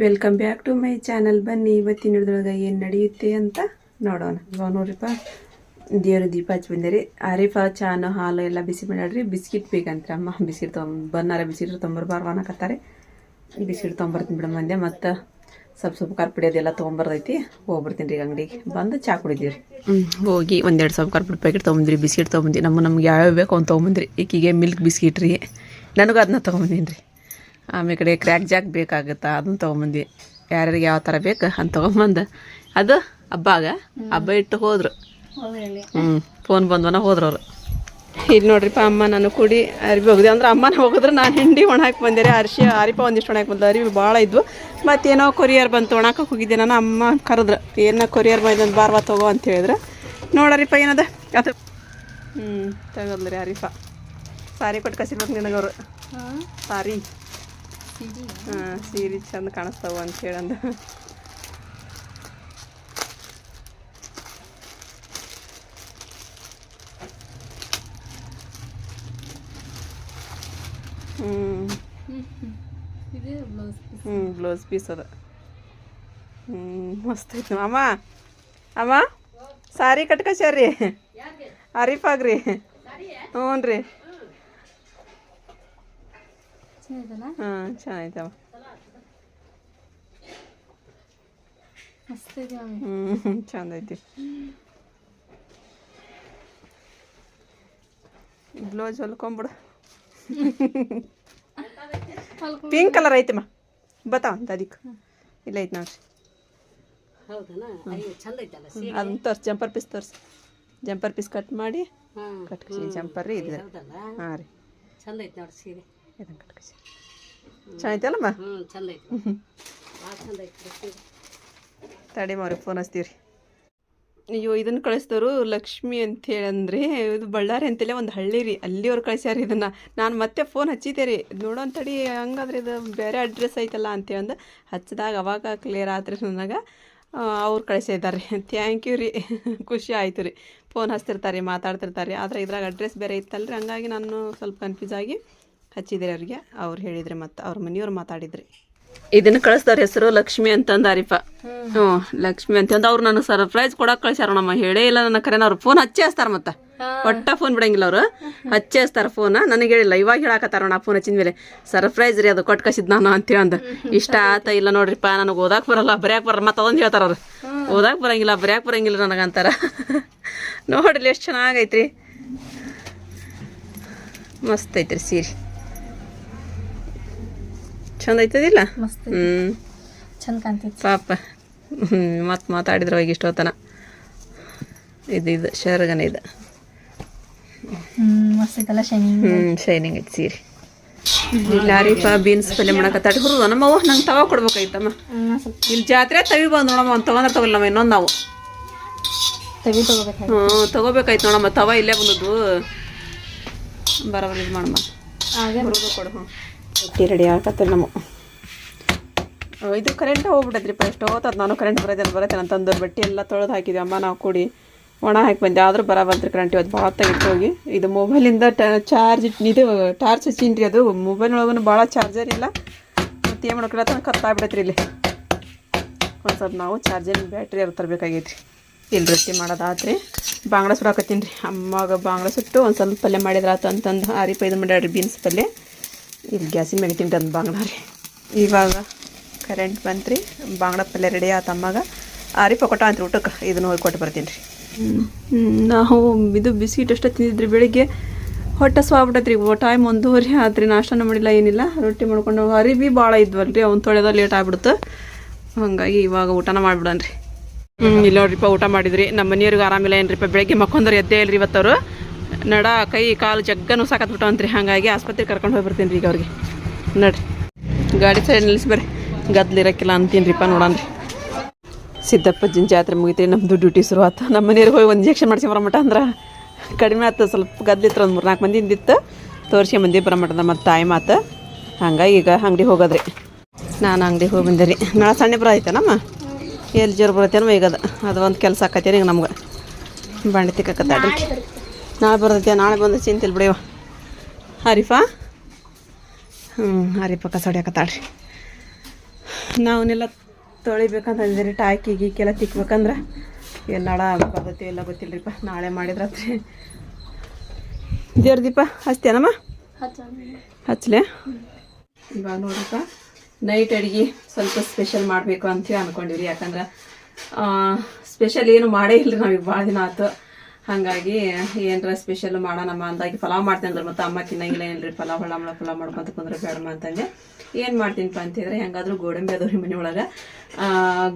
Welcome back to my channel ಬನ್ನಿ, ಇವತ್ತಿನ ಹಿಡಿದೊಳಗೆ ಏನು ನಡೆಯುತ್ತೆ ಅಂತ ನೋಡೋಣ. ಇವಾಗ ನೋಡ್ರಿಪ್ಪ, ದೇವ್ರ ದೀಪ ಹಚ್ಚಿ ಬಂದಿರಿ ಆರಿಫ ಚಾನು, ಹಾಲು ಎಲ್ಲ ಬಿಸಿ ಮಾಡ್ಯಾಡ್ರಿ ಬಿಸ್ಕಿಟ್ ಬೇಕಂತ ಅಮ್ಮ. ಬಿಸ್ಕಿಟ್ ತೊಂಬ ಬನ್ನಾರ ಬಿಸ್ಕಿಟ್ ತೊಂಬರ್ಬಾರ್ದು ಅನ್ನಕತ್ತಾರೆ ಬಿಸ್ಕಿಟ್ ತೊಗೊಂಬರ್ತೀನಿ ಬಿಡಮ್ಮ ಅಂದೆ. ಮತ್ತು ಸ್ವಲ್ಪ ಸ್ವಲ್ಪ ಖಾರ ಪುಡಿ ಅದೆಲ್ಲ ತೊಗೊಂಬರ್ದೈತಿ ಹೋಗ್ಬರ್ತೀನಿ ರೀ ಅಂಗಡಿಗೆ. ಬಂದು ಚಾ ಕುಡಿದೀವಿ ಹೋಗಿ ಒಂದೆರಡು ಸ್ವಲ್ಪ ಖಾರ ಪುಡಿ ಪ್ಯಾಕೆಟ್ ತೊಗೊಂಬಂದ್ರಿ, ಬಿಸ್ಕಿಟ್ ತೊಗೊಂಬಂದಿ ನಮ್ಮ ನಮ್ಗೆ ಯಾವ್ಯಾವ ಬೇಕು ಅವ್ನು ತೊಗೊಂಬಂದ್ರಿ. ಈಕಿಗೆ ಮಿಲ್ಕ್ ಬಿಸ್ಕಿಟ್ ರೀ. ನನಗೂ ಅದನ್ನ ತೊಗೊಂಬಂದೀನಿ ರೀ ಆಮೇಲೆ ಕಡೆ ಕ್ರ್ಯಾಕ್ ಜಾಕ್ ಬೇಕಾಗುತ್ತಾ ಅದನ್ನ ತೊಗೊಂಬಂದ್ವಿ. ಯಾರ್ಯಾರಿಗೆ ಯಾವ ಥರ ಬೇಕು ಅಂತ ತೊಗೊಂಬಂದು. ಅದು ಹಬ್ಬಾಗ ಹಬ್ಬ ಇಟ್ಟು ಹೋದ್ರು. ಹ್ಞೂ ಫೋನ್ ಬಂದ್ವನ ಹೋದ್ರು ಅವರು ಇಲ್ಲಿ ನೋಡ್ರಿಪ್ಪ ಅಮ್ಮ ನಾನು ಕೂಡಿ ಅರಿವಿ ಹೋಗಿದೆ. ಅಂದ್ರೆ ಅಮ್ಮನ ಹೋಗಿದ್ರೆ ನಾನು ಹಿಂಡಿ ಒಣಾಕಿ ಬಂದೆ ರೀ ಅರಿಶಿ ಅರಿಪ ಒಂದಿಷ್ಟು ಒಣಾಕಿ ಬಂದ ಅರಿವಿ ಭಾಳ ಇದ್ವು. ಮತ್ತೇನೋ ಕೊರಿಯರ್ ಬಂತು ಒಣಾಕಕ್ಕೆ ಹೋಗಿದ್ದೆ. ನಾನು ಅಮ್ಮ ಕರೆದ್ರು ಏನೋ ಕೊರಿಯರ್ ಬಂದಂದು ಬಾರ್ವಾ ತಗೋ ಅಂತ ಹೇಳಿದ್ರೆ. ನೋಡರಿಪ್ಪ ಏನದ. ಅದು ಹ್ಞೂ ತಗೋದ್ರಿ ಅರಿಪ. ಸಾರಿ ಕೊಟ್ಟು ಕಸಿರ್ಬೇಕು ಅವರು ಸಾರಿ. ಹಾಂ ಸೀರೆ ಚಂದ ಕಾಣಿಸ್ತಾವ ಅಂತ ಹೇಳಂದು. ಹ್ಞೂ ಬ್ಲೌಸ್ ಪೀಸ್. ಅದ. ಹ್ಞೂ ಮಸ್ತ್ ಐತಿ ಅಮ್ಮ ಅಮ್ಮ ಸಾರಿ ಕಟ್ಕಸ್ಯಾರ್ರಿ ಅರಿಫಾಗ್ರಿ ಹ್ಞೂ ರೀ ಹಾಂ ಚೆನ್ನಾಯ್ತವ ಹ್ಞೂ ಚಂದ ಐತಿ. ಬ್ಲೌಸ್ ಹೊಲ್ಕೊಂಬಿಡು. ಪಿಂಕ್ ಕಲರ್ ಐತಮ್ಮ ಬತಾವ ಅಂತ ಅದಕ್ಕೆ ಇಲ್ಲ ಐತೆ ನೋಡ್ರಿ. ಹೌದನಾ? ಅಯ್ಯೋ ಚಂದ ಐತಲ್ಲ ಅದನ್ನ ತರ್ಸಿ ಜಂಪರ್ ಪೀಸ್ ತೋರಿಸಿ. ಜಂಪರ್ ಪೀಸ್ ಕಟ್ ಮಾಡಿ ಕಟ್ ಜಂಪರ್ ರೀ ಇದು. ಹಾಂ ರೀ. ಚಂದ ಐತೆ ನೋಡಿ ಸೀರೆ. ಇದನ್ನು ಕಟ್ಕಸಿ ಚೆನ್ನಾಯ್ತಲ್ಲಮ್ಮ? ಹ್ಞೂ ಚಂದ ಐತಿ ಭಾಳ ಚಂದ ಐತಿ ಸೀರೆ ತಡಿ ಮಾರಿ ಫೋನ್ ಹಚ್ತೀವಿ ರೀ ಅಯ್ಯೋ ಇದನ್ನು ಕಳಿಸಿದವರು ಲಕ್ಷ್ಮಿ ಅಂತ ಹೇಳಂದ್ರೆ ಇದು ಬಳ್ಳಾರಿ ಅಂತೇಳಿ ಒಂದು ಹಳ್ಳಿ ರೀ. ಅಲ್ಲಿಯವ್ರು ಕಳಿಸ್ಯಾರ ಇದನ್ನು. ನಾನು ಮತ್ತೆ ಫೋನ್ ಹಚ್ಚಿದ್ದೆ ರೀ. ನೋಡೋಣ ತಡಿ ಹಂಗಾದ್ರೆ ಇದು ಬೇರೆ ಅಡ್ರೆಸ್ ಐತಲ್ಲ ಅಂತೇಳಂದು ಹಚ್ಚಿದಾಗ ಅವಾಗ ಕ್ಲಿಯರ್ ಆತ್ರಿ ನನಗೆ. ಅವ್ರು ಕಳಿಸಿದ್ದಾರೆ ಥ್ಯಾಂಕ್ ಯು ರೀ. ಖುಷಿ ಆಯಿತು ರೀ. ಫೋನ್ ಹಚ್ತಿರ್ತಾರೆ ರೀ ಮಾತಾಡ್ತಿರ್ತಾರೆ ರೀ. ಆದರೆ ಇದ್ರಾಗ ಅಡ್ರೆಸ್ ಬೇರೆ ಇತ್ತಲ್ಲ ರೀ ಹಂಗಾಗಿ ನಾನು ಸ್ವಲ್ಪ ಕನ್ಫ್ಯೂಸ್ ಆಗಿ ಹಚ್ಚಿದ್ರಿ ಅವ್ರಿಗೆ. ಅವ್ರು ಹೇಳಿದ್ರಿ ಮತ್ತು ಅವ್ರ ಮನೆಯವ್ರು ಮಾತಾಡಿದ್ರಿ. ಇದನ್ನ ಕಳಿಸ್ತಾರ ಹೆಸರು ಲಕ್ಷ್ಮಿ ಅಂತಂದಾರಿಪ್ಪ. ಹ್ಞೂ ಲಕ್ಷ್ಮಿ ಅಂತಂದು ಅವ್ರು ನನಗೆ ಸರ್ಪ್ರೈಸ್ ಕೊಡಕ್ಕೆ ಕಳ್ಸ್ಯಾರ ನಮ್ಮ ಹೇಳೇ ಇಲ್ಲ ನನ್ನ ಕರೆನ ಅವ್ರು ಫೋನ್ ಹಚ್ಚಿ ಹಚ್ತಾರ ಮತ್ತೆ. ಒಟ್ಟ ಫೋನ್ ಬಿಡಂಗಿಲ್ಲ ಅವರು. ಹಚ್ಚಿ ಹಚ್ತಾರ ಫೋನ್ ನನಗೆ ಹೇಳಿಲ್ಲ ಇವಾಗ ಹೇಳಾಕತ್ತಾರ ನಾ ಫೋನ್ ಹಚ್ಚಿದ ಮೇಲೆ. ಸರ್ಪ್ರೈಸ್ ರೀ ಅದು ಕೊಟ್ಟು ಕಸಿದ್ ನಾನು ಅಂತ ಅಂದ ಇಷ್ಟ ಆತ ಇಲ್ಲ ನೋಡ್ರಿಪ್ಪ ನನಗೆ ಓದಾಕ್ ಬರಲ್ಲ ಬರ್ಯಾಕ್ ಬರಲ್ಲ. ಮತ್ತೆ ಅದೊಂದು ಹೇಳ್ತಾರ ಅವ್ರು. ಓದಾಕ್ ಬರಂಗಿಲ್ಲ ಬರ್ಯಾಕ್ ಬರಂಗಿಲ್ಲ ನನಗಂತಾರ ನೋಡ್ರಿ ಎಷ್ಟು ಚೆನ್ನಾಗೈತ್ರಿ. ಮಸ್ತ್ ಐತ್ರಿ ಸೀರೆ. ಚಂದ ಐತದಿಲ್ಲ? ಹ್ಞೂ ಚಂದ ಕಾಣ್ತೈತಿ. ಪಾಪ. ಮತ್ತೆ ಮಾತಾಡಿದ್ರ ಹೋಗಿ ಇಷ್ಟೊತ್ತನ. ಇದು ಇದು ಶರ್ಗನ ಇದು. ಹ್ಞೂ ಶೈನಿಂಗ್ ಐತಿ ಸೀರೆ. ಲಾರಿಪ ಬೀನ್ಸ್ ಪಲ್ಯ ಮಾಡಕತ್ತಾಡಿ ಹುರಿದು ನಮ್ಮವ್ವ ನಂಗೆ ತವ ಕೊಡ್ಬೇಕಾಯ್ತಮ್ಮ. ಇಲ್ಲಿ ಜಾತ್ರೆ ತವಿ ಬಂದು ನೋಡಮ್ಮ ಒಂದು ತಗೊಂಡ್ರೆ ನಮ್ಮ ಇನ್ನೊಂದು ನಾವು. ತವಿ ಹ್ಞೂ ತಗೋಬೇಕಾಯ್ತು ನೋಡಮ್ಮ ತವ ಇಲ್ಲೇ ಬಂದದ್ದು. ಬರೋಬರ ಇದು ಮಾಡಮ್ಮ. ಕೊಡು ಹ್ಞೂ ರೊಟ್ಟಿ ರೆಡಿ ಆಗತ್ತೆ ನಮ್ಮ. ಇದು ಕರೆಂಟ್ ಹೋಗ್ಬಿಟ್ಟೈತ್ರಿಪ್ಪ ಎಷ್ಟೋ ಹೊತ್ತದ ನಾನು ಕರೆಂಟ್ ಬರೋದಿಲ್ಲ ಬರತ್ತೆ ಅಂತಂದು ಬಟ್ಟೆ ಎಲ್ಲ ತೊಳೆದು ಹಾಕಿದ್ವಿ. ಅಮ್ಮ, ನಾವು ಕೂಡಿ ಒಣ ಹಾಕಿ ಬಂದೆ ಆದರೂ ಬರ ಕರೆಂಟ್ ಇವತ್ತು ಭಾಳ ತೆಗಿಟ್ಟು ಹೋಗಿ ಇದು ಮೊಬೈಲಿಂದ ಟ ಚಾರ್ಜ್ ಇದು ಟಾರ್ಚ್ ಹಚ್ಚೀನಿ ಅದು. ಮೊಬೈಲ್ ಒಳಗೂ ಭಾಳ ಚಾರ್ಜರ್ ಇಲ್ಲ. ಮತ್ತು ಏನು ಮಾಡ್ಕೊಳತ್ತ ಕತ್ತಾಗ್ಬಿಡತ್ರಿ ಇಲ್ಲಿ. ಒಂದು ಸ್ವಲ್ಪ ನಾವು ಚಾರ್ಜರ್ ಬ್ಯಾಟ್ರಿ ಅವ್ರು ತರಬೇಕಾಗೈತ್ರಿ. ಇಲ್ಲಿ ರೊಟ್ಟಿ ಮಾಡೋದಾತ್ರಿ. ಬಾಂಗ್ಳ ಸುಡಾಕತ್ತೀನಿ ರೀ. ಅಮ್ಮಾಗ ಬಾಂಗ್ಳ ಸುಟ್ಟು ಒಂದು ಸ್ವಲ್ಪ ಪಲ್ಯ ಮಾಡಿದ್ರಾತು ಅಂತಂದು ಆರಿಪೈದು ಮಾಡ್ಯಾಡ್ರಿ ಬೀನ್ಸ್ ಪಲ್ಯ. ಇಲ್ಲಿ ಗ್ಯಾಸಿನ ಮ್ಯಾಗೆ ತಿಂತಂದು ಬಾಂಗ್ಡ ರೀ. ಇವಾಗ ಕರೆಂಟ್ ಬಂತು ರೀ ಬಾಂಗ್ಡ ಪಲ್ಯ ರೆಡಿ ಆ ಅಮ್ಮಾಗ. ಆರಿ ಕೊಟ್ಟ ಅಂತ ಊಟಕ್ಕೆ, ಇದನ್ನ ಹೋಗಿ ಕೊಟ್ಟು ಬರ್ತೀನಿ ರೀ. ನಾವು ಇದು ಬಿಸ್ಕಿಟ್ ಅಷ್ಟೇ ತಿಂದಿದ್ರಿ ಬೆಳಿಗ್ಗೆ. ಹೊಟ್ಟೆ ಸ್ವಾಬಿಟ್ಟೈತ್ರಿ ಟೈಮ್ ಒಂದೂವರೆ ಆತ್ರಿ, ನಾಷ್ಟನ ಮಾಡಿಲ್ಲ, ಏನಿಲ್ಲ. ರೊಟ್ಟಿ ಮಾಡ್ಕೊಂಡು ಅರಿವಿ ಭಾಳ ಇದ್ವಲ್ರಿ, ಅವ್ನು ತೊಳೆದ ಲೇಟ್ ಆಗ್ಬಿಡ್ತು. ಹಾಗಾಗಿ ಇವಾಗ ಊಟನ ಮಾಡ್ಬಿಡನ್ರಿ ಹ್ಞೂ ಇಲ್ಲ ನೋಡ್ರಿಪ್ಪ, ಊಟ ಮಾಡಿದ್ರಿ. ನಮ್ಮ ಮನೆಯವ್ರಿಗೆ ಆರಾಮಿಲ್ಲ ಏನ್ರಿಪ್ಪ, ಬೆಳಗ್ಗೆ ಮಕ್ಕೊಂಡ್ರೆ ಎದ್ದೇ ಇಲ್ರಿ ಇವತ್ತವರು. ನಡ, ಕೈ, ಕಾಲು ಜಗ್ಗನು ಸಾಕತ್ಬಿಟ್ಟವಂತ್ರಿ. ಹಾಗಾಗಿ ಆಸ್ಪತ್ರೆಗೆ ಕರ್ಕೊಂಡು ಹೋಗಿ ಬರ್ತೀನಿ ರೀ ಈಗ ಅವ್ರಿಗೆ. ನೋಡ್ರಿ. ಗಾಡಿ ಸೈಡ್ ನಿಲ್ಲಿಸಿ ಬರ್ರಿ. ಅಂತೀನಿ ಅಂತೀನಿರಿಪ್ಪ ನೋಡನ್ರಿ ಸಿದ್ದಪ್ಪಜ್ಜನ ಜಾತ್ರೆ ಮುಗಿತೀರಿ ನಮ್ಮದು ಡ್ಯೂಟಿ ಶುರು ಆಯ್ತು ನಮ್ಮ ಮನೆಯವ್ರಿಗೆ ಹೋಗಿ ಒಂದು ಇಂಜೆಕ್ಷನ್ ಮಾಡ್ಸಿ ಬರಮಟ ಅಂದ್ರೆ ಕಡಿಮೆ ಆಯ್ತು ಸ್ವಲ್ಪ ಗದ್ಲಿತ್ರ ಒಂದು ಮೂರು ನಾಲ್ಕು ಮಂದಿ ಇದ್ದಿತ್ತು ತೋರಿಸಿ ಮಂದಿ ಬರಮಟದ ಮತ್ತು ತಾಯಿ ಮಾತು. ಹಂಗಾಗಿ ಈಗ ಅಂಗಡಿ ಹೋಗೋದ್ರಿ. ನಾನು ಅಂಗಡಿಗೆ ಹೋಗಿ ಬಂದೆ ರೀ. ನಾಳೆ ಸಣ್ಣ ಬರ ಐತನಮ್ಮ ಎಲ್ಲಿ ಜೋರು ಬರತ್ತೇನಮ್ಮ ಈಗ ಅದು. ಅದು ಒಂದು ಕೆಲಸ ಆಕತ್ತೇನೆ ಈಗ ನಮ್ಗೆ. ಬಂಡಿ ತಿಕ್ಕತ್ತಾಡ್ರಿ ನಾಳೆ ಬರ್ತೈತೆ ನಾಳೆ ಬಂದ ಚಿಂತಿಲ್ಲ ಬಿಡಿವ ಹರಿಫಾ? ಹ್ಞೂ ಹರಿಪ ಕಸ ಹೊಡ್ಯಾಕತ್ತಾಳ್ರಿ. ನಾವನ್ನೆಲ್ಲ ತೊಳಿಬೇಕಂತಂದಿರಿ ಟಾಕಿ ಗೀಕೆಲ್ಲ ತಿಕ್ಬೇಕಂದ್ರೆ ಎಲ್ಲಾಡ ಬರ್ತೈತಿ ಎಲ್ಲ ಗೊತ್ತಿಲ್ಲರಿಪ್ಪ ನಾಳೆ ಮಾಡಿದ್ರಾತ್ರಿ ದೇವ್ರ ದೀಪ ಹಚ್ತೇನಮ್ಮ ಹಚ್ಚಲೆ ಇವಾಗ ನೋಡ್ರಿಪ್ಪ ನೈಟ್ ಅಡಿಗೆ ಸ್ವಲ್ಪ ಸ್ಪೆಷಲ್ ಮಾಡಬೇಕು ಅಂತ ಅನ್ಕೊಂಡಿವ್ರಿ, ಯಾಕಂದ್ರೆ ಸ್ಪೆಷಲ್ ಏನು ಮಾಡೇ ಇಲ್ರಿ ನಾವೀಗ ಭಾಳ ದಿನ ಆತು. ಹಾಗಾಗಿ ಏನರ ಸ್ಪೆಷಲ್ ಮಾಡೋಣಮ್ಮ ಅಂದಾಗಿ ಪಲಾವ್ ಮಾಡ್ತೀನಿ ಅಂದ್ರೆ ಮತ್ತೆ ಅಮ್ಮ ತಿನ್ನಂಗಿಲ್ಲ ಏನ್ರಿ ಪಲಾವ್ ಹೊಳ್ಳಮಳ ಪಲಾವ್ ಮಾಡ್ಕೊಂತ ಕುಂದ್ರೆ ಬೇಡಮ್ಮ ಅಂತಂದೆ. ಏನು ಮಾಡ್ತೀನಿಪ್ಪ ಅಂತಂದ್ರೆ ಹೆಂಗಾದ್ರೂ ಗೋಡಂಬಿ ಅದಾವ್ರಿ ಮನೆ ಒಳಗೆ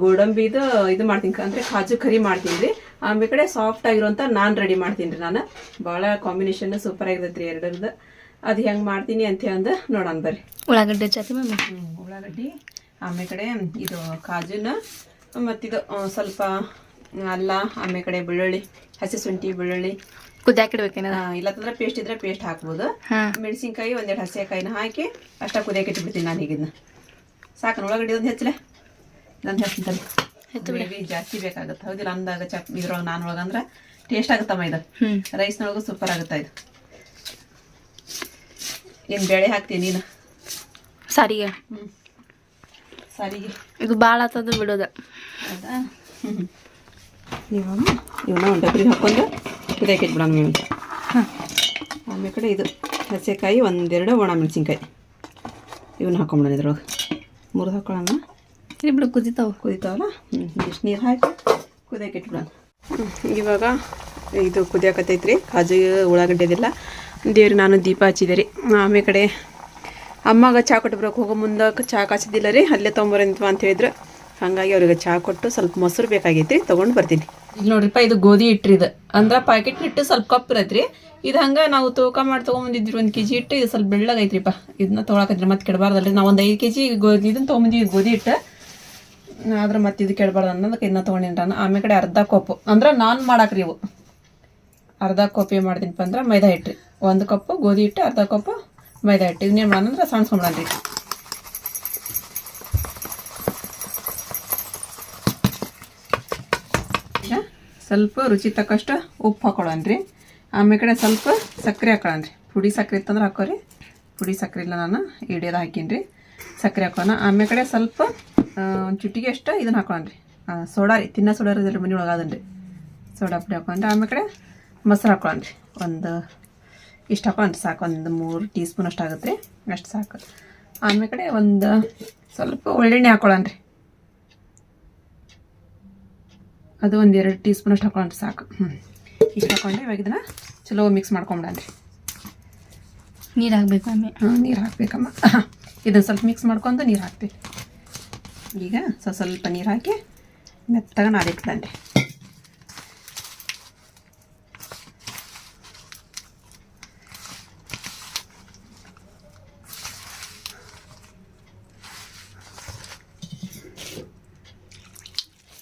ಗೋಡಂಬಿದು ಇದು ಮಾಡ್ತೀನಿ ಅಂದ್ರೆ ಕಾಜು ಕರಿ ಮಾಡ್ತೀನಿ ರೀ ಆಮೇಲೆ ಕಡೆ ಸಾಫ್ಟ್ ಆಗಿರುವಂಥ ನಾನ್ ರೆಡಿ ಮಾಡ್ತೀನಿ ರೀ ನಾನು. ಭಾಳ ಕಾಂಬಿನೇಷನ್ ಸೂಪರ್ ಆಗಿರುತ್ತೆ ರೀ ಎರಡರದ್ದು. ಅದು ಹೆಂಗೆ ಮಾಡ್ತೀನಿ ಅಂತ ಅಂದು ನೋಡೋಣ ಬರ್ರಿ. ಉಳ್ಳಾಗಡ್ಡೆ ಜೊತೆ ಮ್ಯಾಮ್ ಉಳ್ಳಾಗಡ್ಡಿ ಆಮೇಲೆ ಕಡೆ ಇದು ಕಾಜುನ ಮತ್ತಿದು ಸ್ವಲ್ಪ ಅಲ್ಲ ಆಮೇಲೆ ಕಡೆ ಬೆಳ್ಳುಳ್ಳಿ ಹಸಿ ಶುಂಠಿ ಬೆಳ್ಳುಳ್ಳಿ. ಕುದಿಯಾಕಿಡ್ಬೇಕೇನ? ಆ, ಇಲ್ಲತ್ತಂದ್ರೆ ಪೇಸ್ಟ್ ಇದ್ರೆ ಪೇಸ್ಟ್ ಹಾಕ್ಬೋದು. ಮೆಣಸಿನ್ಕಾಯಿ ಒಂದೆರಡು ಹಸಿಕಾಯಿನ ಹಾಕಿ ಅಷ್ಟ ಕುದಿಯಕ್ಕೆ ಇಟ್ಬಿಡ್ತೀನಿ ನಾನು ಈಗಿದ್ನ. ಸಾಕು ಉಳ್ಳಾಗಡ್ಡಿ ಒಂದು ಹೆಚ್ಚಲೆ. ನಾನು ಹೆಚ್ಚಿಂತಲ್ಲಿ ಗ್ರೇವಿ ಜಾಸ್ತಿ ಬೇಕಾಗುತ್ತೆ. ಹೌದಿಲ್ಲ ಅಂದಾಗ ಚಪ್ ಇದ್ರೊಳಗೆ ನಾನು ಒಳಗಂದ್ರೆ ಟೇಸ್ಟ್ ಆಗುತ್ತಮ್ಮ ಇದು. ರೈಸ್ನೊಳಗೂ ಸೂಪರ್ ಆಗುತ್ತಾ ಇದು? ಏನು ಬೇಳೆ ಹಾಕ್ತೀನಿ ನೀನು? ಸಾರಿಗೆ. ಹ್ಞೂ ಸಾರಿಗೆ. ಇದು ಭಾಳ ಆತದ ಬಿಡೋದ. ಹೌದಾ? ಇವಾಗ ಇವನ್ನ ಒಂದು ಡಬ್ರಿಗೆ ಹಾಕೊಂಡು ಕುದಿಯಕ್ಕೆ ಇಟ್ಬಿಡೋಣ ಹಾಂ. ಆಮೇಲೆ ಕಡೆ ಇದು ಹಸೆಕಾಯಿ ಒಂದೆರಡು ಒಣ ಮೆಣಸಿನ್ಕಾಯಿ. ಇವನ್ನ ಹಾಕೊಂಬಿಡೋಣ ಇದ್ರೊಳಗೆ. ಮುರಿದು ಹಾಕೊಳ್ಳೋಣ. ಇಲ್ಲಿ ಬಿಡು ಕುದಿತಾವ. ಕುದಿತಾವಲ್ಲ? ಹ್ಞೂ ಇಷ್ಟು ನೀರು ಹಾಕಿ ಕುದಿಯಕ್ಕೆ ಇಟ್ಬಿಡೋಣ. ಇವಾಗ ಇದು ಕುದಿಯಕತ್ತೈತ್ರಿ. ಕಾಜು ಉಳ್ಳಾಗಡ್ಡೆದಿಲ್ಲ ದೇವ್ರಿ ನಾನು ದೀಪ ಹಚ್ಚಿದೆ ರೀ. ಆಮೇಲೆ ಕಡೆ ಅಮ್ಮಗೆ ಚಹಾ ಕೊಟ್ಟು ಬರೋಕೆ ಹೋಗೋ ಮುಂದಕ್ಕೆ ಚಹಾ ಕಾಸಿದ್ದಿಲ್ಲ ರೀ. ಅಲ್ಲೇ ತೊಗೊಂಬರಂತ್ವ ಅಂತ ಹೇಳಿದ್ರು. ಹಾಗಾಗಿ ಅವ್ರಿಗೆ ಚಹಾ ಕೊಟ್ಟು ಸ್ವಲ್ಪ ಮೊಸರು ಬೇಕಾಗೈತಿ ತೊಗೊಂಡು ಬರ್ತೀನಿ. ಇಲ್ಲಿ ನೋಡ್ರಿಪ್ಪ, ಇದು ಗೋಧಿ ಹಿಟ್ರಿ ಇದು. ಅಂದ್ರೆ ಪ್ಯಾಕೆಟ್ ಹಿಟ್ಟು ಸ್ವಲ್ಪ ಕಪ್ ಇರತ್ರಿ. ಇದು ಹಂಗೆ ನಾವು ತೂಕ ಮಾಡಿ ತೊಗೊಂಬಂದಿದ್ವಿ ಒಂದು ಕೆ ಜಿ ಹಿಟ್ಟು, ಇದು ಸ್ವಲ್ಪ ಬೆಳ್ಳಗೈತ್ರಿಪ್ಪ ಇದನ್ನ ತೊಗೊಳಕತ್ರಿ, ಮತ್ತೆ ಕೆಡಬಾರ್ದಲ್ರಿ. ನಾವು ಒಂದು ಐದು ಕೆ ಜಿ ಗೋಧಿ ಇದನ್ನ ತೊಗೊಂಬಂದಿವಿ ಗೋಧಿ ಹಿಟ್ಟು. ಆದ್ರೆ ಮತ್ತೆ ಇದು ಕೆಡಬಾರ್ದು ಅನ್ನೋದಕ್ಕೆ ಇದನ್ನ ತೊಗೊಂಡಿನಿ ಆಮೇಲೆ ಕಡೆ ಅರ್ಧ ಕಪ್ಪು ಅಂದ್ರೆ ನಾನು ಮಾಡಾಕ್ರಿ ಇವು. ಅರ್ಧ ಕಪ್ಪು ಏನು ಮಾಡ್ತೀನಿಪ್ಪ ಅಂದ್ರೆ ಮೈದಾ ಹಿಟ್ಟು. ರೀ ಒಂದು ಕಪ್ಪು ಗೋಧಿ ಹಿಟ್ಟು, ಅರ್ಧ ಕಪ್ಪು ಮೈದಾ ಹಿಟ್ಟು. ಇದನ್ನೇನು ಮಾಡೋಣ ಅಂದ್ರೆ ಸಣ್ಸ್ಕೊಂಬಿಡನ್ರಿ ಈಗ ಸ್ವಲ್ಪ ರುಚಿ ತಕ್ಕಷ್ಟು ಉಪ್ಪು ಹಾಕೊಳ್ಳೋಣ್ರಿ ಆಮೇಲೆ ಕಡೆ ಸ್ವಲ್ಪ ಸಕ್ಕರೆ ಹಾಕೊಳ್ಳೋಣ್ರಿ ಪುಡಿ ಸಕ್ಕರೆ ಇತ್ತಂದ್ರೆ ಹಾಕೋರಿ. ಪುಡಿ ಸಕ್ಕರೆ ಇಲ್ಲ ನಾನು ಹಿಡಿಯೋದು ಹಾಕೀನಿ ರೀ ಸಕ್ಕರೆ ಹಾಕೋಣ ಆಮೇಲೆ ಕಡೆ ಸ್ವಲ್ಪ ಒಂದು ಚುಟ್ಟಿಗೆ ಅಷ್ಟು ಇದನ್ನ ಹಾಕೊಳ್ಳೋಣ್ರಿ ಸೋಡಾ ರೀ. ತಿನ್ನೋ ಸೋಡಾ ಇದ್ರ ಮನೆ ಒಳಗೆ ಅದನ್ರಿ ಸೋಡಾ ಪುಡಿ ಹಾಕೊಂಡ್ರೆ ಆಮೇಲೆ ಕಡೆ ಮೊಸರು ಹಾಕೊಳ್ಳೋಣ್ರಿ ಒಂದು ಇಷ್ಟು ಹಾಕೊಂಡ್ರಿ ಸಾಕು, ಒಂದು ಮೂರು ಟೀ ಸ್ಪೂನ್ ಅಷ್ಟು ಆಗುತ್ತೆ ರೀ. ಅಷ್ಟು ಸಾಕು. ಆಮೇಲೆ ಕಡೆ ಒಂದು ಸ್ವಲ್ಪ ಒಳ್ಳೆಣ್ಣೆ ಹಾಕೊಳ್ಳೋಣ್ರಿ ಅದು ಒಂದು ಎರಡು ಟೀ ಸ್ಪೂನ್ ಅಷ್ಟು ಹಾಕೊಂಡ್ರೆ ಸಾಕು. ಹ್ಞೂ ಇಷ್ಟು ಹಾಕೊಂಡ್ರೆ ಇವಾಗ ಇದನ್ನ ಚಲೋ ಮಿಕ್ಸ್ ಮಾಡ್ಕೊಂಬಿಡನ್ರಿ. ನೀರು ಹಾಕ್ಬೇಕು ಆಮೇಲೆ ಹಾಂ ನೀರು ಹಾಕ್ಬೇಕಮ್ಮ. ಇದನ್ನು ಸ್ವಲ್ಪ ಮಿಕ್ಸ್ ಮಾಡ್ಕೊಂಡು ನೀರು ಹಾಕ್ತೀವಿ. ಈಗ ಸ್ವಲ್ಪ ಸ್ವಲ್ಪ ನೀರು ಹಾಕಿ ಮೆತ್ತಗೆ ನಾದಿಟ್ಬಿಡನ್ರಿ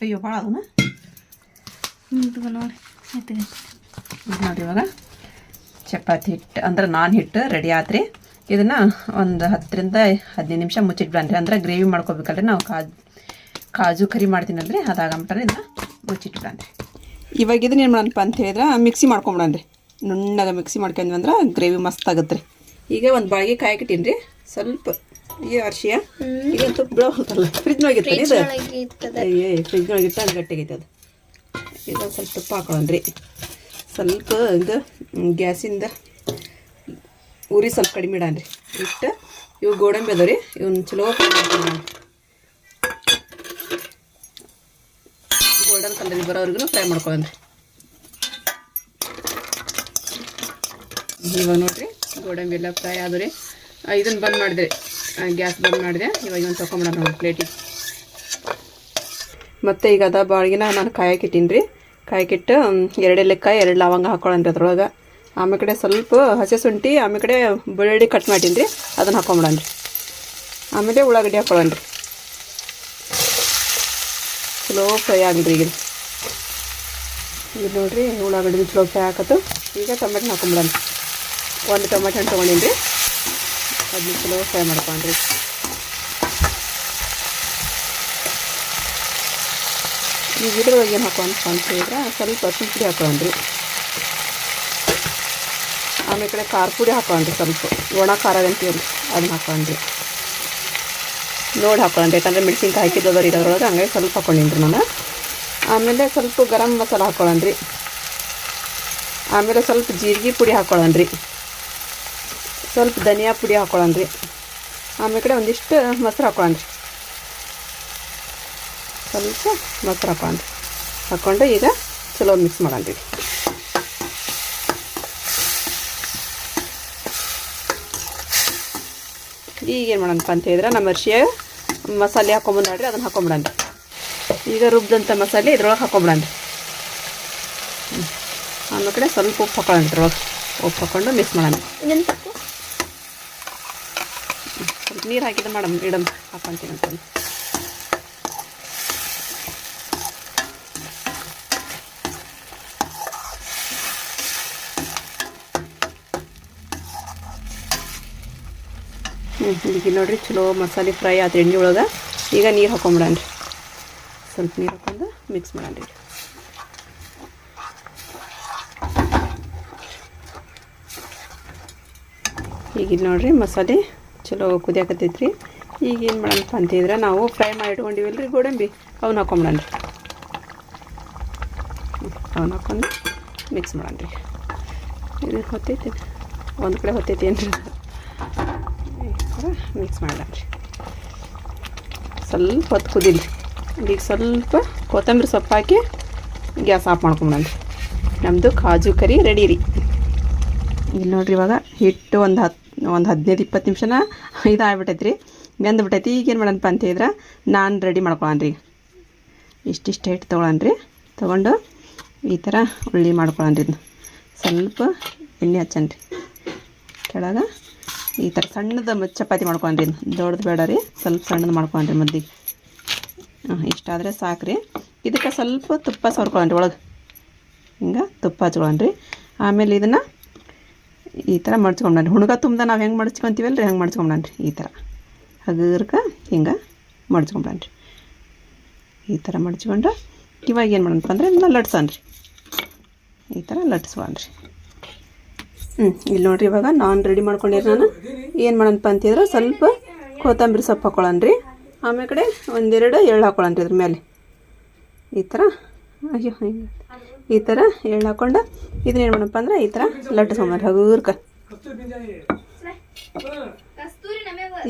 ಅಯ್ಯೋ ಭಾಳ ಅದನ್ನ ನೋಡಿ. ಆಯ್ತು ಇದು ನೋಡ್ರಿ ಇವಾಗ. ಚಪಾತಿ ಹಿಟ್ಟು ಅಂದ್ರೆ ನಾನ್ ಹಿಟ್ಟು ರೆಡಿ ಆತ್ರಿ. ಇದನ್ನು ಒಂದು ಹತ್ತರಿಂದ ಹದಿನೈದು ನಿಮಿಷ ಮುಚ್ಚಿಟ್ಬಿಡನ್ರಿ ಅಂದ್ರೆ ಗ್ರೇವಿ ಮಾಡ್ಕೋಬೇಕಲ್ರಿ. ನಾವು ಕಾಜು ಕಾಜು ಕರಿ ಮಾಡ್ತೀನಲ್ರಿ. ಅದಾಗಂಬಿಟ್ರೆ ಇದನ್ನ ಮುಚ್ಚಿಟ್ಬಿಡನ್ರಿ ಇವಾಗ ಇದನ್ನ ಏನು ಮಾಡಪ್ಪ ಅಂತ ಹೇಳಿದ್ರೆ ಮಿಕ್ಸಿ ಮಾಡ್ಕೊಂಬಿಡನ್ರಿ. ನುಣ್ಣಾಗ ಮಿಕ್ಸಿ ಮಾಡ್ಕೊಂಡ್ವಿ ಅಂದ್ರೆ ಗ್ರೇವಿ ಮಸ್ತ್ ಆಗುತ್ತೆ ರೀ ಈಗ ಒಂದು ಬಾಳಿಗೆ ಕಾಯಕಿಟ್ಟೀನಿ ರೀ ಸ್ವಲ್ಪ ಈ ಅರ್ಶಿಯ. ಈಗ ತುಪ್ಪ ಬಿಡೋಲ್ಲ ಫ್ರಿಜ್ನೊಳಗೆ ಫ್ರಿಜ್ ಫ್ರಿಜ್ನೊಳಗೆ ಇಟ್ಟು ಅದು ಗಟ್ಟಿಗೈತೆ ಅದು ಇದೊಂದು ಸ್ವಲ್ಪ ತುಪ್ಪ ಹಾಕೊಳ್ಳೋಣ್ರಿ ಸ್ವಲ್ಪ ಇದು ಗ್ಯಾಸಿಂದ ಉರಿ ಸ್ವಲ್ಪ ಕಡಿಮೆ ಇಡಾನ್ರಿ. ಇಟ್ಟು ಇವು ಗೋಡಂಬಿ ಅದಾವ ರೀ ಇವನ್ನ ಚಲೋ ಗೋಲ್ಡನ್ ಕಲರ್ ಬರೋವರೆಗೂ ಫ್ರೈ ಮಾಡ್ಕೊಳ್ಳೋಣ್ರಿ ಇವಾಗ ನೋಡಿರಿ, ಗೋಡಂಬಿ ಎಲ್ಲ ಫ್ರೈ ಆದ್ರಿ ಇದನ್ನು ಬಂದ್ ಮಾಡಿದೆ. ಗ್ಯಾಸ್ ಬಂದ್ ಮಾಡಿದೆ. ಇವಾಗ ಇವನು ತೊಗೊಂಬಿಡೋಣ ನೋಡಿ ಪ್ಲೇಟಿಗೆ ಮತ್ತು ಈಗ ಅದ ಬಾಳ್ಗಿನ ನಾನು ಕಾಯಕ್ಕಿಟ್ಟೀನಿ ರೀ ಕಾಯಕ್ಕಿಟ್ಟು ಎರಡು ಎಲೆಕಾಯಿ ಎರಡು ಲವಂಗ ಹಾಕೊಳ್ಳೋಣ್ರಿ ಅದ್ರೊಳಗೆ. ಆಮೇಲೆ ಕಡೆ ಸ್ವಲ್ಪ ಹಸಿ ಶುಂಠಿ, ಆಮೇಲೆ ಕಡೆ ಬೆಳ್ಳುಳ್ಳಿ ಕಟ್ ಮಾಡೀನಿ ರೀ, ಅದನ್ನು ಹಾಕೊಂಬಿಡೋಣ್ರಿ ಆಮೇಲೆ ಉಳ್ಳಾಗಡ್ಡಿ ಹಾಕೊಳ್ಳೋಣ್ರಿ ಚಲೋ ಫ್ರೈ ಆಗಲಿ ಈಗ. ಈಗ ನೋಡಿರಿ ಉಳ್ಳಾಗಡ್ಡಿ ಚಲೋ ಫ್ರೈ ಹಾಕತ್ತು ಈಗ ಟೊಮೆಟೊ ಹಾಕೊಂಬಿಡೋಣ ಒಂದು ಟೊಮೆಟೊ ಹಣ್ಣು ತೊಗೊಂಡೀನಿ ರೀ. ಅದನ್ನ ಚಲೋ ಫ್ರೈ ಮಾಡ್ಕೊಂಡ್ರಿ. ಈ ಇದ್ರೊಳಗೆ ಏನು ಹಾಕೋಂತ ಅಂತ ಹೇಳಿದ್ರೆ ಸ್ವಲ್ಪ ಪುಡಿ ಹಾಕೊಳ್ಳೋಣ್ರಿ ಆಮೇಲೆ ಕಡೆ ಖಾರ ಪುಡಿ ಹಾಕೊಂಡ್ರಿ ಸ್ವಲ್ಪ. ಒಣ ಖಾರ ಅಂತೀವಿ ಅದನ್ನ ಹಾಕೊಂಡ್ರಿ. ನೋಡಿ ಹಾಕೊಂಡ್ರಿ. ಯಾಕಂದರೆ ಮೆಣಸಿನ್ಕಾಯಿ ಹಾಕಿದ್ದದ ಇರೋದ್ರೊಳಗೆ ಹಂಗಾಗಿ ಸ್ವಲ್ಪ ಹಾಕೊಂಡಿನ್ರಿ ನಾನು. ಆಮೇಲೆ ಸ್ವಲ್ಪ ಗರಂ ಮಸಾಲ ಹಾಕೊಳ್ಳೋಣ್ರಿ ಆಮೇಲೆ ಸ್ವಲ್ಪ ಜೀರಿಗೆ ಪುಡಿ ಹಾಕೊಳ್ಳನ್ರಿ ಸ್ವಲ್ಪ ಧನಿಯಾ ಪುಡಿ ಹಾಕೊಳ್ಳೋಣ್ರಿ ಆಮೇಲೆ ಕಡೆ ಒಂದಿಷ್ಟು ಮೊಸರು ಹಾಕೊಳ್ಳೋಣ್ರಿ ಸ್ವಲ್ಪ ಮೊಸರು ಹಾಕೊಂಡು ಹಾಕ್ಕೊಂಡು ಈಗ ಚಲೋ ಮಿಕ್ಸ್ ಮಾಡಂತೀವಿ ಈಗ ಏನು ಮಾಡೋಣಪ್ಪ ಅಂತ ಹೇಳಿದ್ರೆ ನಮ್ಮ ಅರ್ಶಿಯ ಮಸಾಲೆ ಹಾಕೊಂಬಂದಾಡ್ರಿ ಅದನ್ನು ಹಾಕೊಂಬಿಡಂತ ಈಗ ರುಬ್ಬಿದಂಥ ಮಸಾಲೆ ಇದ್ರೊಳಗೆ ಹಾಕೊಂಬಿಡಂತ ಆಮೇಲೆ ಕಡೆ ಸ್ವಲ್ಪ ಉಪ್ಪು ಹಾಕೊಳ್ಳೋಣ ಇದ್ರೊಳಗೆ. ಉಪ್ಪು ಹಾಕ್ಕೊಂಡು ಮಿಕ್ಸ್ ಮಾಡೋಣ. ಸ್ವಲ್ಪ ನೀರು ಹಾಕಿದ ಮಾಡಮ್ ಇಡಮ್ ಹಾಕೊಂತೀನಿ ಅಂತ ಈಗ ನೋಡಿರಿ, ಚಲೋ ಮಸಾಲೆ ಫ್ರೈ ಆತು ಎಣ್ಣೆ ಒಳಗೆ. ಈಗ ನೀರು ಹಾಕೊಂಬಿಡಣ್ರಿ ಸ್ವಲ್ಪ ನೀರು ಹಾಕೊಂಡು ಮಿಕ್ಸ್ ಮಾಡಣ್ರಿ ಈಗ ಇಲ್ಲಿ ನೋಡಿರಿ ಮಸಾಲೆ ಚಲೋ ಕುದಿಯಾಕತ್ತೈತ್ರಿ. ಈಗ ಏನು ಮಾಡೋಣಪ್ಪ ಅಂತಿದ್ರೆ ನಾವು ಫ್ರೈ ಮಾಡಿ ಇಟ್ಕೊಂಡಿವಲ್ಲ ರೀ ಗೋಡಂಬಿ. ಅವನ್ನ ಹಾಕೊಂಬಿಡಣ್ರಿ ಅವನ್ನ ಹಾಕೊಂಡು ಮಿಕ್ಸ್ ಮಾಡಣ್ರಿ ಇದು ಹೊತ್ತೈತಿ. ಒಂದು ಕಡೆ ಹೊತ್ತೈತಿ ಥರ ಮಿಕ್ಸ್ ಮಾಡಣ್ರಿ ಸ್ವಲ್ಪ ಹೊತ್ತು ಕುದಿಲ್ರಿ ಈಗ ಸ್ವಲ್ಪ ಕೊತ್ತಂಬರಿ ಸೊಪ್ಪು ಹಾಕಿ ಗ್ಯಾಸ್ ಆಫ್ ಮಾಡ್ಕೊಂಬಿಡಣ್ರಿ ನಮ್ಮದು ಕಾಜು ಕರಿ ರೆಡಿ ರೀ. ಇಲ್ಲಿ ನೋಡ್ರಿ ಇವಾಗ ಹಿಟ್ಟು ಒಂದು ಹತ್ತು ಒಂದು ಹದಿನೈದು ಇಪ್ಪತ್ತು ನಿಮಿಷನ ಇದು ಆಗ್ಬಿಟ್ಟೈತೆ ರೀ ಈಗ ಏನು ಮಾಡೋಣಪ್ಪ ಅಂತ ಹೇಳಿದ್ರೆ ನಾನು ರೆಡಿ ಮಾಡ್ಕೊಳ್ಳೋಣ್ರಿ ಈಗ ಇಷ್ಟಿಷ್ಟು ಹಿಟ್ಟು ತೊಗೊಳನ್ರಿ ತೊಗೊಂಡು ಈ ಥರ ಉಳ್ಳಿ ಮಾಡ್ಕೊಳನ್ರಿ ಇದನ್ನ ಸ್ವಲ್ಪ ಎಣ್ಣೆ ಹಚ್ಚನ್ರಿ ಕೆಳಗೆ ಈ ಥರ ಸಣ್ಣದ ಚಪಾತಿ ಮಾಡ್ಕೊಂಡ್ರಿ. ದೊಡ್ಡದು ಬೇಡ ರೀ, ಸ್ವಲ್ಪ ಸಣ್ಣದು ಮಾಡ್ಕೊಂಡ್ರಿ ಮದ್ದಿಗೆ ಹಾಂ ಇಷ್ಟಾದರೆ ಸಾಕ್ರಿ. ಇದಕ್ಕೆ ಸ್ವಲ್ಪ ತುಪ್ಪ ಸವರ್ಕೊಂಡ್ರಿ ಒಳಗೆ. ಹಿಂಗೆ ತುಪ್ಪ ಹಚ್ಕೊಂಡ್ರಿ. ಆಮೇಲೆ ಇದನ್ನು ಈ ಥರ ಮಡ್ಚ್ಕೊಂಡ್ರಿ ಹುಣಗ ತುಂಬ ನಾವು ಹೆಂಗೆ ಮಡ್ಚ್ಕೊತೀವಲ್ಲ ರೀ ಹೆಂಗೆ ಮಡ್ಚ್ಕೊಂಡ್ರಿ ಈ ಥರ ಹಗರ್ಕ ಹಿಂಗೆ ಮಡ್ಚ್ಕೊಂಡ್ರಿ ಈ ಥರ ಮಡ್ಚ್ಕೊಂಡು ಇವಾಗ ಏನು ಮಾಡೋಣಪ್ಪ ಅಂದ್ರೆ ಇದನ್ನ ಲಟ್ಸನ್ರಿ ಈ ಥರ ಲಟ್ಸ್ಕೊಂಡ್ರಿ. ಹ್ಞೂ ಇಲ್ಲಿ ನೋಡ್ರಿ ಇವಾಗ ನಾನು ರೆಡಿ ಮಾಡ್ಕೊಂಡಿರಿ ನಾನು. ಏನು ಮಾಡೋಣಪ್ಪ ಅಂತಿದ್ರೆ ಸ್ವಲ್ಪ ಕೊತ್ತಂಬರಿ ಸೊಪ್ಪು ಹಾಕೊಳ್ಳೋಣ್ರಿ ಆಮೇಲೆ ಕಡೆ ಒಂದೆರಡು ಎಳ್ಳು ಹಾಕೊಳ್ಳೋಣ್ರಿ ಇದ್ರ ಮೇಲೆ. ಈ ಥರ ಅಯ್ಯೋ ಈ ಥರ ಎಳ್ಳು ಹಾಕೊಂಡು ಇದನ್ನ ಏನು ಮಾಡಪ್ಪ ಅಂದ್ರೆ ಈ ಥರ ಲಟ್ಟಿಸ್ಕೊಂಬರ್ರಿ ಹಗೂರ್ಕ.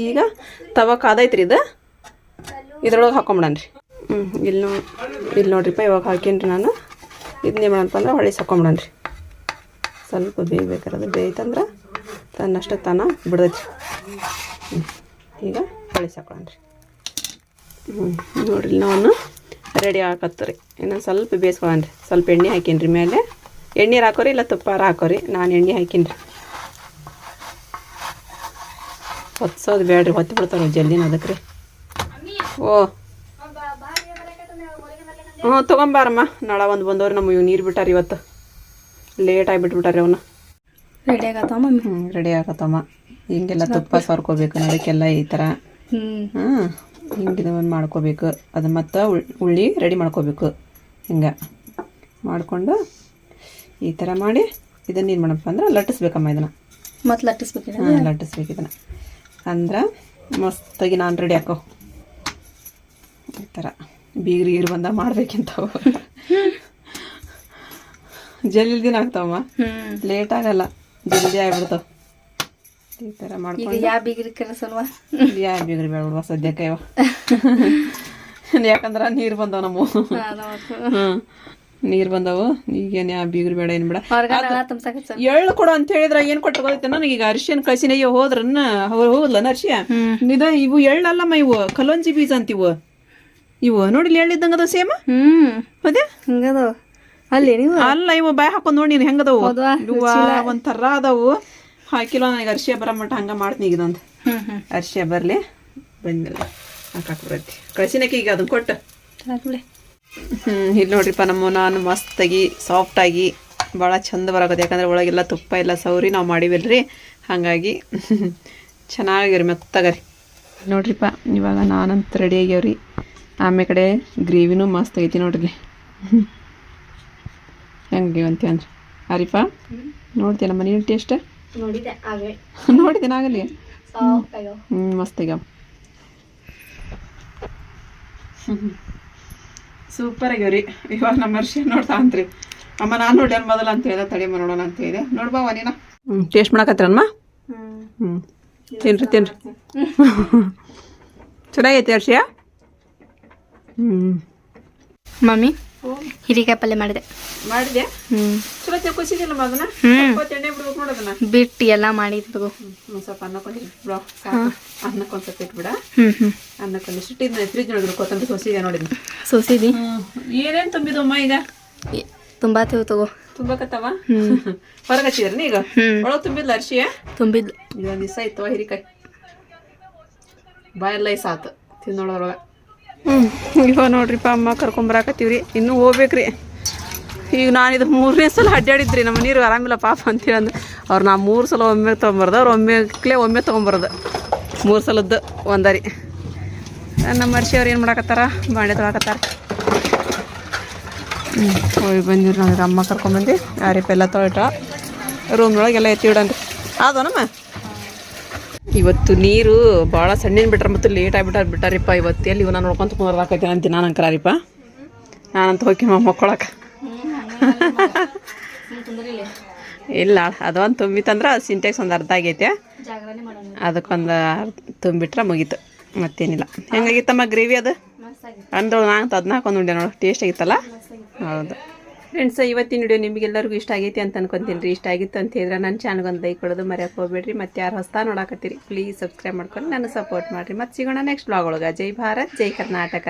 ಈಗ ತವ ಕಾದೈತ್ರಿ ಇದು. ಇದ್ರೊಳಗೆ ಹಾಕೊಂಬಿಡನ್ರಿ. ಹ್ಞೂ ಇಲ್ಲಿ ನೋ ಇಲ್ಲಿ ನೋಡ್ರಿಪ್ಪ, ಇವಾಗ ಹಾಕೇನ್ರಿ ನಾನು. ಇದನ್ನೇ ಮಾಡಪ್ಪ ಅಂದ್ರೆ ಹೊಳೆ ಹಾಕೊಂಬಿಡನ್ರಿ ಸ್ವಲ್ಪ ಬೇಯಬೇಕಾದ್ರೆ ಬೇಯ್ತಂದ್ರೆ ತನ್ನಷ್ಟು ತಾನ ಬಿಡ್ದೈತಿ ಈಗ ಹೊಳಿಸಿ ಹಾಕೊಳ್ಳೋಣ್ರಿ ಹ್ಞೂ ನೋಡಿರಿ ನಾನು ರೆಡಿ ಹಾಕತ್ತರಿ. ಇನ್ನೊಂದು ಸ್ವಲ್ಪ ಬೇಯಿಸ್ಕೊಳ್ಳೋಣ್ರಿ ಸ್ವಲ್ಪ ಎಣ್ಣೆ ಹಾಕೀನಿ ಮೇಲೆ. ಎಣ್ಣೀರು ಹಾಕೋರಿ, ಇಲ್ಲ ತುಪ್ಪಾರ ಹಾಕೋರಿ. ನಾನು ಎಣ್ಣೆ ಹಾಕೀನಿ ರೀ. ಹೊತ್ಸೋದು ಬೇಡ್ರಿ, ಹೊತ್ತು ಬಿಡ್ತಾರೆ ಜಲ್ದಿನ ಅದಕ್ಕೆ ರೀ. ಓ. ಹ್ಞೂ ತೊಗೊಂಬಾರಮ್ಮ ನಾಳೆ ಒಂದು ಬಂದವ್ರು ಇವ್ ನೀರು ಬಿಟ್ಟಾರ ಇವತ್ತು. ಲೇಟ್ ಆಗಿಬಿಟ್ಬಿಟ್ಟಾರೆ ಅವನ್ನ ರೆಡಿ ಆಗತ್ತಮ್ಮ ಹ್ಞೂ ರೆಡಿ ಆಗತ್ತಮ್ಮ. ಹಿಂಗೆಲ್ಲ ತುಪ್ಪ ಸರ್ಕೋಬೇಕು ಅದಕ್ಕೆಲ್ಲ ಈ ಥರ ಹ್ಞೂ ಹಾಂ ಹಿಂಗೆ ಒಂದು ಮಾಡ್ಕೋಬೇಕು. ಅದು ಮತ್ತು ಉಳ್ಳಿ ರೆಡಿ ಮಾಡ್ಕೋಬೇಕು. ಹಿಂಗೆ. ಮಾಡಿಕೊಂಡು ಈ ಥರ ಮಾಡಿ ಇದನ್ನ ಏನು ಮಾಡಪ್ಪ ಅಂದ್ರೆ ಲಟ್ಟಿಸ್ಬೇಕಮ್ಮ ಇದನ್ನು. ಮತ್ತೆ ಲಟ್ಟಿಸ್ಬೇಕು ಹಾಂ ಲಟ್ಟಿಸ್ಬೇಕು ಇದನ್ನು. ಅಂದ್ರೆ ಮಸ್ತಾಗಿ ನಾನು ರೆಡಿ ಹಾಕೋ. ಈ ಥರ ಬೀಗ್ರಿ ಗೀರು ಬಂದ ಮಾಡ್ಬೇಕಿಂತವು. ಜಲ್ದಿ ದಿನ ಆಗ್ತಾವಮ್ಮ ಲೇಟ್ ಆಗಲ್ಲ. ಜಲ್ದಿ ಆಗ್ಬಿಡ್ತಾವ. ಈ ಥರ ಮಾಡ್ಕೊಂಡು. ಯಾವ ಬೀಗ್ರಿ ಕೆಲಸಲ್ವಾ ಯಾ ಬೀಗ್ರಿ ಬೇಡ ಸದ್ಯಕ್ಕೆ ಇವ ಯಾಕಂದ್ರೆ ನೀರು ಬಂದವ ನಮ್ಮ. ಹ್ಞೂ ನೀರು ಬಂದವು. ಈಗೇನು ಯಾವ ಬೀಗ್ರಿ ಬೇಡ ಏನು ಬೇಡ. ಎಳ್ಳು ಕೊಡು ಅಂತ ಹೇಳಿದ್ರ ಏನು ಕೊಟ್ಟು ಗೊತ್ತೈತೆ ನನಗೆ? ಈಗ ಅರಿಶಿನ ಕಳ್ಸಿನ ಅಯ್ಯೋ ಹೋದ್ರನ್ನ ಅವ್ರು ಹೋದ್ಲನ ಅರಿಶಿಯ ನಿದ ಇವು ಎಳ್ಳಲ್ಲಮ್ಮ ಇವು ಕಲೋಂಜಿ ಬೀಜ ಅಂತಿವು. ಇವು ನೋಡಿ ಎಳ್ಳಿದ್ದಂಗದ ಸೇಮ? ಹ್ಞೂ ಅದೇ? ಹಿಂಗದು ಅಲ್ಲಿ ಇವು ಬಾಯ್ ಹಾಕೊಂಡ್ ನೋಡಿ ನೀನು ಹೆಂಗದವು? ಒಂಥರ ಅದಾವು ಹಾಕಿಲ್ಲ ನನಗೆ ಅರ್ಶಿಯ ಬರ ಮಟ್ಟ ಹಂಗ ಮಾಡ್ತೀನಿ ಈಗ ಇದೊಂದು ಹ್ಞೂ ಬರಲಿ ಬಂದಿಲ್ಲ ಬಂದ್ಮೇಲೆ ಹಾಕಾಕ್ ಬರತ್ತಿ. ಕಳ್ಸಿನಕ್ಕೆ ಈಗ ಅದನ್ನ ಕೊಟ್ಟು. ಹ್ಞೂ ಹ್ಮ್ ಇಲ್ಲಿ ನೋಡ್ರಿಪ್ಪ ನಮ್ಮ ನಾನು ಮಸ್ತಾಗಿ ಸಾಫ್ಟಾಗಿ ಭಾಳ ಚಂದ ಬರಾಕತ್ತೆ. ಯಾಕಂದ್ರೆ ಒಳಗೆಲ್ಲ ತುಪ್ಪ ಎಲ್ಲ ಸೌರಿ ನಾವು ಮಾಡಿವಲ್ರಿ. ಹಾಗಾಗಿ ಚೆನ್ನಾಗಿರಿ ಮೆತ್ತಗರಿ. ನೋಡ್ರಿಪ್ಪ ಇವಾಗ ನಾನಂತ ರೆಡಿ ಆಗ್ಯಾವ್ರಿ ಆಮೇಲೆ ಕಡೆ ಗ್ರೇವಿನೂ ಮಸ್ತ್ ಐತಿ ನೋಡ್ರಿ. ಹೆಂಗೆ ಅಂತೀವಿ ಅಂದ್ರೆ. ಅರಿಪ ನೋಡ್ತೀಯ ನಮ್ಮ ನೀನು ಟೇಸ್ಟ್ ನೋಡಿದ್ದೇನೆ ಆಗಲಿ ಆಗ್ಯಾವ ಹ್ಞೂ ಮಸ್ತಿಗ ಸೂಪರ್ ಸೂಪರ್ ರೀ ಇವಾಗ ನಮ್ಮ ವರ್ಷ ನೋಡ್ತಾ ಅಂತ್ರಿ. ಅಮ್ಮ ನಾನು ನೋಡಿ ಮೊದಲು ಅಂತ ಹೇಳಿದೆ ತಡಿಯಮ್ಮ ಮಾಡೋಣ ಅಂತ ಹೇಳಿದೆ. ನೋಡ್ಬಾವ ನೀನ. ಹ್ಞೂ ಟೇಸ್ಟ್ ಮಾಡಕತ್ತಿರಮ್ಮ ಹ್ಞೂ ತಿನ್ರಿ ತಿನ್ರಿ. ಚೆನ್ನಾಗೈತೆ ಹರ್ಷಿಯ ಹ್ಞೂ ಮಮ್ಮಿ? ಹೀರಿಕಾಯಿ ಪಲ್ಯ ಮಾಡಿದೆ. ಮಾಡಿದೆ ಹ್ಮ್. ಚಲೋ ತೆಕ್ಕೊಸಿದಿಲ್ಲ ಹ್ಮ್. ಸ್ವಲ್ಪ ಎಣ್ಣೆ ಬಿಡ್ಬೇಕು ನೋಡೋದನ್ನ ಬಿಟ್ಟು ಎಲ್ಲ ಮಾಡಿದ್ಬೇಕು ಸ್ವಲ್ಪ ಅನ್ನಕ್ಕೊಂದು ಬಿಡ ಅನ್ನಕ್ಕೊಂದು ಸ್ವಲ್ಪ ಇಟ್ಬಿಡ. ಹ್ಮ್ ಹ್ಮ್. ಅನ್ನಕ್ಕೊಂದು ಇಟ್ಟಿದ್ನ ಫ್ರಿಜ್ ನೋಡಿದ್ರು ಕೊತ್ತಂಬರಿ ಸೊಸಿದೆ ನೋಡಿದ್ನಿ. ಸೋಸಿದಿ? ಏನೇನು ತುಂಬಿದಮ್ಮ ಈಗ? ತುಂಬಾ ತಿವ್ ತಗೋ. ತುಂಬಕತ್ತವ? ಹೊರಗೆ ಹಚ್ಚಿದ್ರನ ಈಗ? ಹ್ಮ್. ಒಳಗೆ ತುಂಬಿದ್ಲ ಅರ್ಶಿಯ? ತುಂಬಿದ್ಲು. ಇದೊಂದು ದಿವಸ ಇತ್ತು ಹಿರಿಕಾಯಿ. ಬಾಯೆಲ್ಲ ಇಸಾತು ತಿನ್ನೋಳೊಳಗೆ ಹ್ಞೂ ಇವ ನೋಡ್ರಿಪ್ಪ ಅಮ್ಮ ಕರ್ಕೊಂಬರಾಕತ್ತೀವ್ರಿ ಇನ್ನೂ ಹೋಗ್ಬೇಕ್ರಿ. ಈಗ ನಾನು ಇದು ಮೂರನೇ ಸಲ ಅಡ್ಡಾಡಿದ್ರಿ ನಮ್ಮ ನೀರು ಆರಾಮಿಲ್ಲ ಪಾಪ ಅಂತೇಳಿ ಅಂದ್ರೆ ಅವ್ರು ನಾ ಮೂರು ಸಲ ಒಮ್ಮೆ ತೊಗೊಂಬರ್ದು, ಅವ್ರು ಒಮ್ಮೆಕ್ಲೆ ಒಮ್ಮೆ ತೊಗೊಂಬರ್ದು. ಮೂರು ಸಲದ್ದು ಒಂದರಿ. ನಮ್ಮ ಮರ್ಷಿ ಅವ್ರು ಏನು ಮಾಡಾಕತ್ತಾರ? ಬಾಂಡೆ ತೊಳಕತ್ತಾರ. ಹ್ಞೂ ಹೋಗಿ ಬಂದಿರಿ ನನಗೆ ಅಮ್ಮ ಕರ್ಕೊಂಬಂದು ಯಾರಿಪ್ಪ ಎಲ್ಲ ತೊಳಿಟ ರೂಮ್ನೊಳಗೆಲ್ಲ ಎತ್ತಿ ಇಡನ್ರಿ ಆದನಮ್ಮ? ಇವತ್ತು ನೀರು ಭಾಳ ಸಣ್ಣ ಬಿಟ್ರ ಮತ್ತು ಲೇಟ್ ಆಗಿಬಿಟ್ಟಾರ ಬಿಟ್ಟಾರಿಪ್ಪ. ಇವತ್ತು ಎಲ್ಲಿ ಇವನ ನೋಡ್ಕೊಂತ ಕುಂದ್ರಾಕೈತೆ ಅಂತ ನಾನು ಅಂಕರಾರಿಪ್ಪ. ನಾನಂತ ಹೋಗಿ ಮಕ್ಕಳಕ್ಕ ಇಲ್ಲ ಅದೊಂದು ತುಂಬಿತಂದ್ರೆ ಅದು ಸಿಂಟೆಕ್ಸ್ ಒಂದು ಅರ್ಧ ಆಗೈತೆ. ಅದಕ್ಕೊಂದು ತುಂಬಿಟ್ರೆ ಮುಗೀತು. ಮತ್ತೇನಿಲ್ಲ. ಹೆಂಗಾಗಿತ್ತಮ್ಮ ಗ್ರೇವಿ ಅದು? ಅಂದಳು ನಾನು ಅದನ್ನ ಹಾಕೊಂಡು ಉಂಡೆ ನೋಡು. ಟೇಸ್ಟ್ ಆಗಿತ್ತಲ್ಲ? ಹೌದು. ಫ್ರೆಂಡ್ಸ್ ಇವತ್ತಿನ ವಿಡಿಯೋ ನಿಮಗೆಲ್ಲರಿಗೂ ಇಷ್ಟ ಆಗೈತಿ ಅಂತ ಅನ್ಕೊಂತೀನಿ ರೀ. ಇಷ್ಟ ಆಗಿತ್ತು ಅಂತ ಹೇಳಿದ್ರೆ ನನ್ನ ಚಾನಲ್ಗೆ ಒಂದು ಲೈಕ್ ಕೊಡೋದು ಮರೆಯೋಕೆ ಹೋಗ್ಬೇಡ್ರಿ. ಮತ್ತೆ ಯಾರು ಹೊಸ ನೋಡಾಕತ್ತೀರಿ ಪ್ಲೀಸ್ ಸಬ್ಸ್ಕ್ರೈಬ್ ಮಾಡ್ಕೊಂಡು ನಾನು ಸಪೋರ್ಟ್ ಮಾಡಿರಿ. ಮತ್ತೆ ಸಿಗೋಣ ನೆಕ್ಸ್ಟ್ ಬ್ಲಾಗ್ ಒಳಗೆ. ಜೈ ಭಾರತ್, ಜೈ ಕರ್ನಾಟಕ.